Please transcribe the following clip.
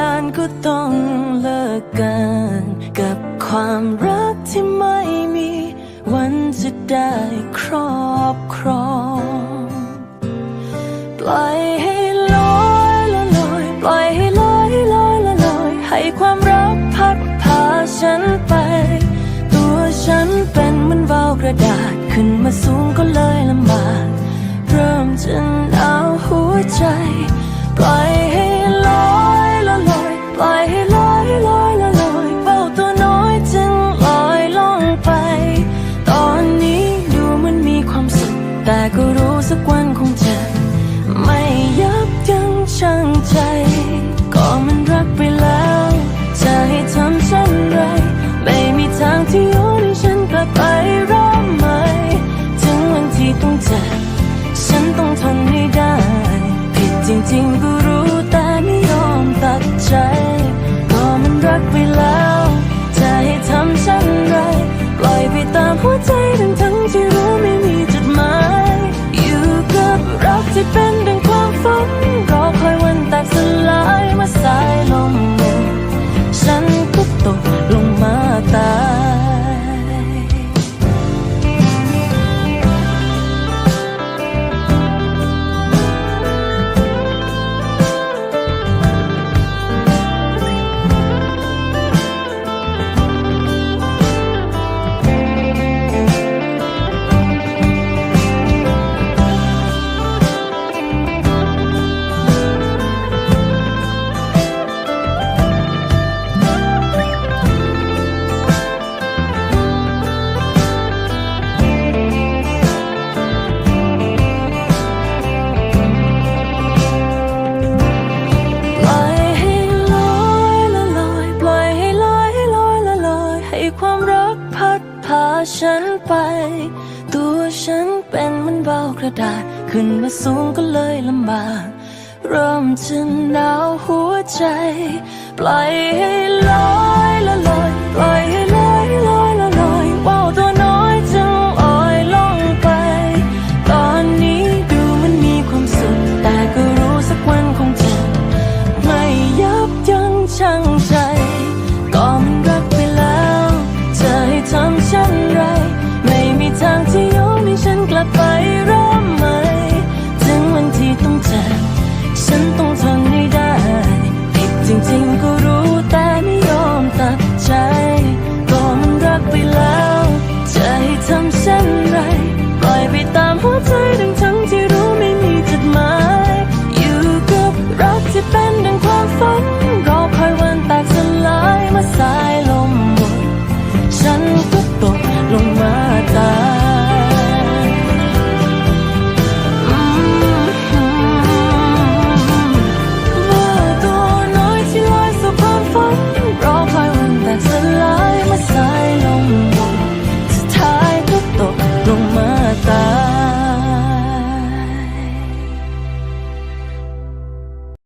น ก็ต้องเลิกกัน กับความรักที่ไม่มี วันจะได้ครอบครอง ปล่อยให้ลอยละลอย ปล่อยให้ลอยลอยละลอย ให้ความรักพัดพาฉันไป ตัวฉันเป็นเหมือนวาวกระดาษขึ้นมาสูงก็เลยลำบาก เริ่มจะหนาวหัวใจ ความรักพัดพาฉันไป ตัวฉันเป็นมันเบากระดาษ ขึ้นมาสูงก็เลยลำบากเริ่มจะหนาวหัวใจ ปล่อยให้ลอยละลอย ไป